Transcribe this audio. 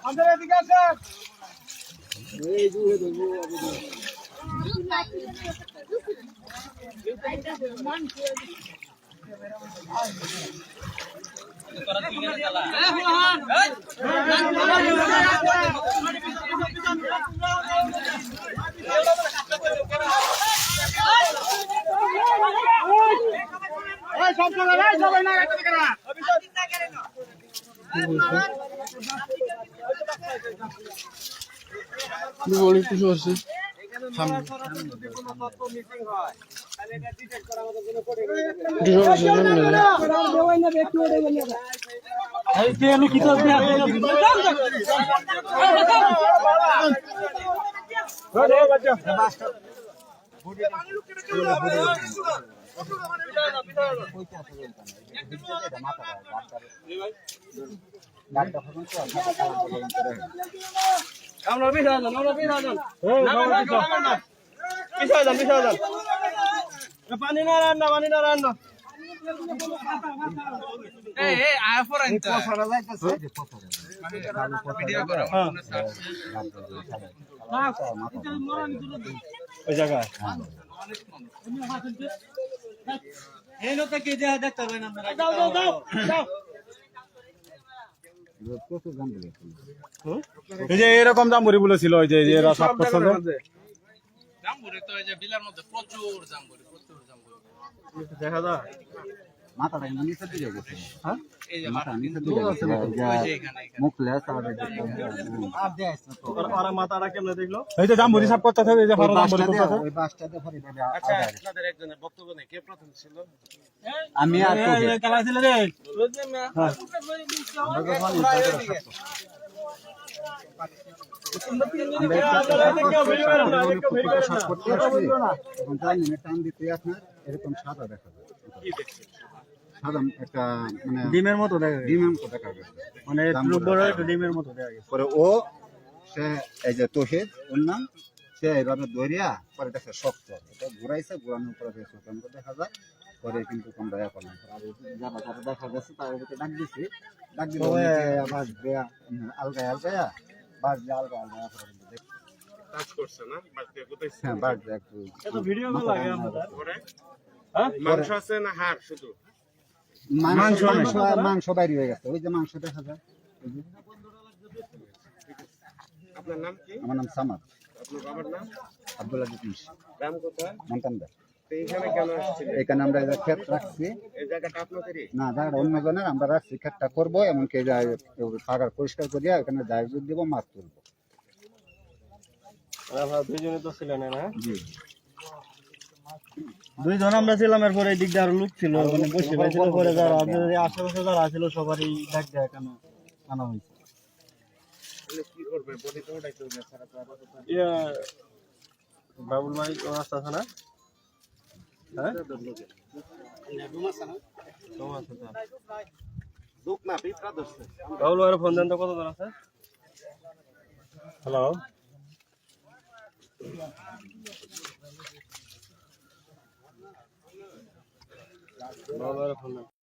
আমাদের এদিকে আসেন। এই সবাই না অনেক কিছু আছে আছে সামনে না? আমরা বিশ হাজার আমরা বিশ হাজার বিশ হাজার বিশ হাজার পানি না রান্না পানি না রান্না ওই জায়গায় দাও দাও দাও দাও এই যে এরকম দামগুলো ছিল ওই যে যে এরা সাত পছন্দ জাম্বুরি তো এই যে বিলার মধ্যে প্রচুর জাম্বুরি প্রচুর জাম্বুরি দেখা যায় মাথাটা কিন্তু নিচের দিকে গেছে হ্যাঁ এই যে মাথা মাথা নিচের দিকে গেছে ওই যে এখানে এখানে মুখ লেস আর আর দেয় তো ওরা- ওরা মাথাটা কেমনে দেখল এই যে দাম ভরি সাত পঞ্চাশ এই যে ওই ফারো দাম ভরি বাসটা দিয়ে পঞ্চাশ ওই বাসটা দিয়ে ভরে দেবে আচ্ছা আদায়। আপনাদের একজনের বক্তব্য নেই কে প্রথম ছিল আমি আর তোকে খেলাইছিল রে আমরা একটা shot করতে আসছি, তখন তার নিয়ে টান দিতে আপনার এরকম সাদা দেখা যায় সাদা একটা মানে ডিমের মতো দেখা ডিমের মতো দেখা গেছে। মানে বড় ডিমের মতো দেখা গেছে। পরে ও সে এই যে তোহিদ ওর নাম সে এইভাবে দৌড়িয়া পরে দেখে শক্ত। এটা ঘুরাইছে ঘুরানোর পরে বেশ কেন্দ্র দেখা যায়। পরে কিন্তু তোমরা আর যারা যারা দেখা গেছে তার ডাক দিছি। ডাক দিলে আলগায় আলগায়া বাস দিয়ে আলগা আলগা কিন্তু দেখ- কাজ করছে না? বাড়িতে কোথায় হ্যাঁ বাস একটু ভিডিও লাগে আমাদের। মাংস আছে না হাড় শুধু? মাংস মাংস মাংস বাইরে হয়ে গেছে। ওই যে মাংস দেখা যায়। আপনার নাম কি? আমার নাম সামাদ। আপনার বাবার নাম? গ্রাম কোথায়? মন্তান্দা এখানে আমরা ক্ষেত রাখছি। এই জায়গাটা আপনাদেরই? না জায়গাটা অন্য জনের। আমরা রাখছি ক্ষেতটা করব এমনকি যে পরিষ্কার করিয়া এখানে জায়গা দিব মাছ তুলবো। আপনারা তো ছিলেন না? জি। দুইজন আমরা ছিলাম এরপরে এই দিক দিয়ে আরও লোক ছিল মানে বসে পাইছিল পরে যারা আপনাদের আশেপাশে যারা ছিল সবারই ডাক দেয় কেন আনা হয়েছে। বাবুল ভাই ও রাস্তা আছে না? হ্যাঁ? বাবুল ভাইয়ের ফোন দেন তো কত জন আছে? হ্যালো ভাইয়ের ফোন